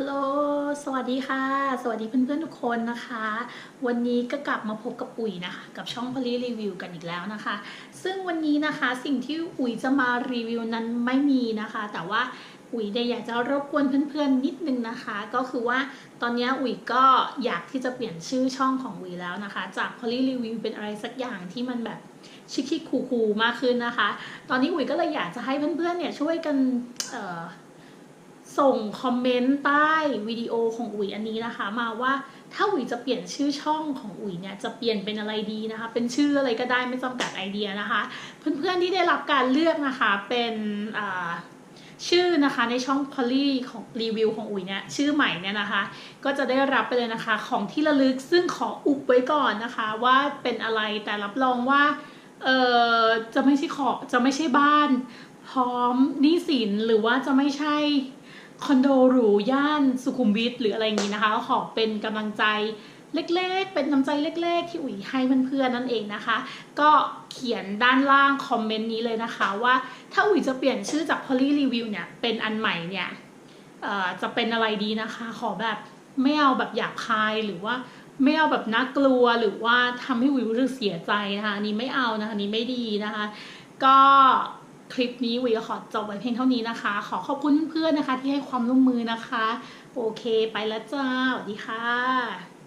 ฮัลโหล สวัสดีค่ะ สวัสดีเพื่อนๆทุกคนนะคะ วันนี้ก็กลับมาพบกับอุ๋ยนะคะ กับช่องพลีรีวิวกันอีกแล้วนะคะ ซึ่งวันนี้นะคะสิ่งที่อุ๋ยจะมารีวิวนั้นไม่มีนะคะ แต่ว่าอุ๋ยเนี่ยอยากจะรบกวนเพื่อนๆนิดนึงนะคะ ก็คือว่าตอนนี้อุ๋ยก็อยากที่จะเปลี่ยนชื่อช่องของอุ๋ยแล้วนะคะ จากพลีรีวิวเป็นอะไรสักอย่างที่มันแบบชิคๆคูลๆมากขึ้นนะคะ ตอนนี้อุ๋ยก็เลยอยากจะให้เพื่อนๆเนี่ยช่วยกันเอ่อ ส่งคอมเมนต์ใต้วิดีโอของอุ๋ยอันนี้นะคะ มาว่าถ้าอุ๋ยจะเปลี่ยนชื่อช่องของอุ๋ยเนี่ยจะเปลี่ยนเป็นอะไรดีนะคะ เป็นชื่ออะไรก็ได้ไม่จำกัดไอเดียนะคะ เพื่อนๆที่ได้รับการเลือกนะคะเป็นชื่อนะคะในช่อง p o l y ของรีวิวของอุ๋ยเนี่ยชื่อใหม่เนี่ยนะคะ ก็จะได้รับไปเลยนะคะของที่ระลึกซึ่งขออุบไว้ก่อนนะคะ ว่าเป็นอะไรแต่รับรองว่าเออจะไม่ใช่ขอจะไม่ใช่บ้านพร้อมหนี้สินหรือว่าจะไม่ใช่ คอนโดหรูย่านสุขุมวิทหรืออะไรอย่างนี้นะคะขอเป็นกำลังใจเล็กๆ เป็นน้ำใจเล็กๆ ที่อุ๋ยให้เพื่อนๆนั่นเองนะคะ ก็เขียนด้านล่างคอมเมนต์นี้เลยนะคะว่าถ้าอุ๋ยจะเปลี่ยนชื่อจาก Poly Review เนี่ยเป็นอันใหม่เนี่ยจะเป็นอะไรดีนะคะ ขอแบบไม่เอาแบบหยาบคายหรือว่าไม่เอาแบบน่ากลัวหรือว่าทำให้อุ๋ยรู้สึกเสียใจนะคะนี้ไม่เอานะคะนนี้ไม่ดีนะคะ ก็ คลิปนี้วิวขอจบไว้เพียงเท่านี้นะคะ ขอขอบคุณเพื่อนๆนะคะที่ให้ความร่วมมือนะคะ โอเคไปแล้วจ้าสวัสดีค่ะ